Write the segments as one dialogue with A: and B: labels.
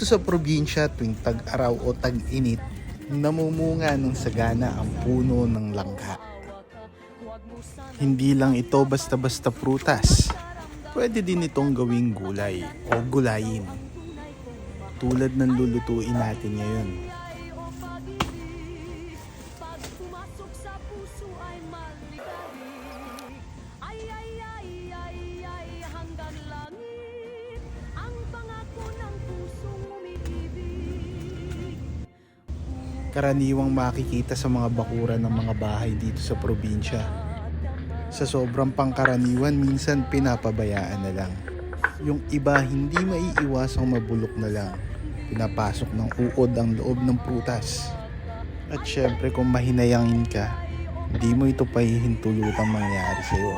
A: sa probinsya tuwing tag-araw o tag-init, namumunga ng sagana ang puno ng langka. Hindi lang ito basta-basta prutas. Pwede din itong gawing gulay o gulayin. Tulad ng lulutuin natin ngayon. Karaniwang makikita sa mga bakuran ng mga bahay dito sa probinsya. Sa sobrang pangkaraniwan, minsan pinapabayaan na lang. Yung iba hindi maiiwasang mabulok na lang. Pinapasok ng uod ang loob ng prutas. At syempre kung mahinayangin ka, hindi mo ito pahihintulutang mangyari sa'yo.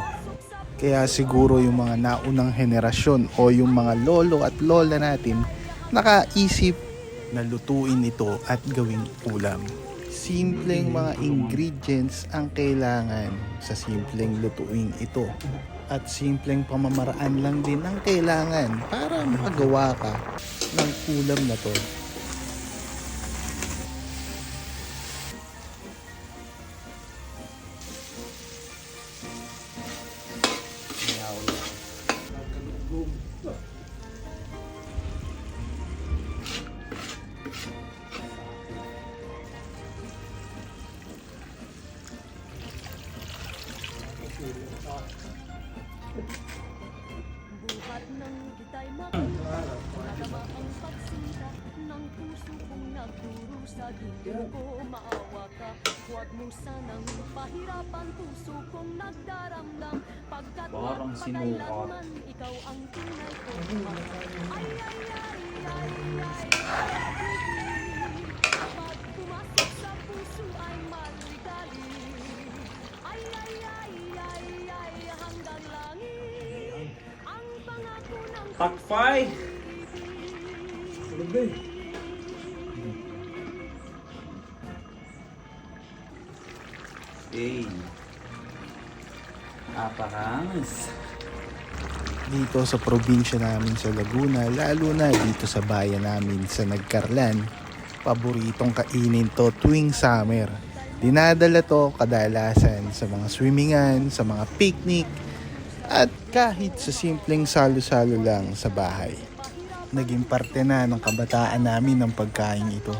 A: Kaya siguro yung mga naunang henerasyon o yung mga lolo at lola natin nakaisip na lutuin ito at gawing ulam. Simpleng mga ingredients ang kailangan sa simpleng lutuin ito. At simpleng pamamaraan lang din ang kailangan para makagawa ka ng ulam na to.
B: Buhat ng kita'y makita Nakama ang pagsinta ng puso kong nagdurusa Di ko maawa ka. Huwag mo sanang pahirapan Puso kong nagdaramdam. Pagkat
C: Parang sinukat.
B: magpakailanman Ikaw ang tunay kong mahal Ay ay ay
C: Takpay! Hey. Napakangas.
A: dito sa probinsya namin sa Laguna, lalo na dito sa bayan namin sa Nagkarlan. Paboritong kainin to tuwing summer. Dinadala to kadalasan sa mga swimmingan, sa mga picnic, at kahit sa simpleng salo-salo lang sa bahay. Naging parte na ng kabataan namin ang pagkain ito.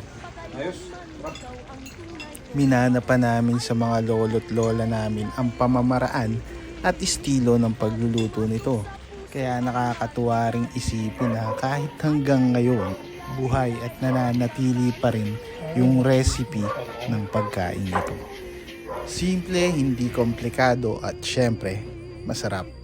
A: Minana pa namin sa mga lolo't lola namin ang pamamaraan at estilo ng pagluluto nito. Kaya nakakatuwa ring isipin na kahit hanggang ngayon, buhay at nananatili pa rin yung recipe ng pagkain nito. Simple, hindi komplikado at syempre, masarap.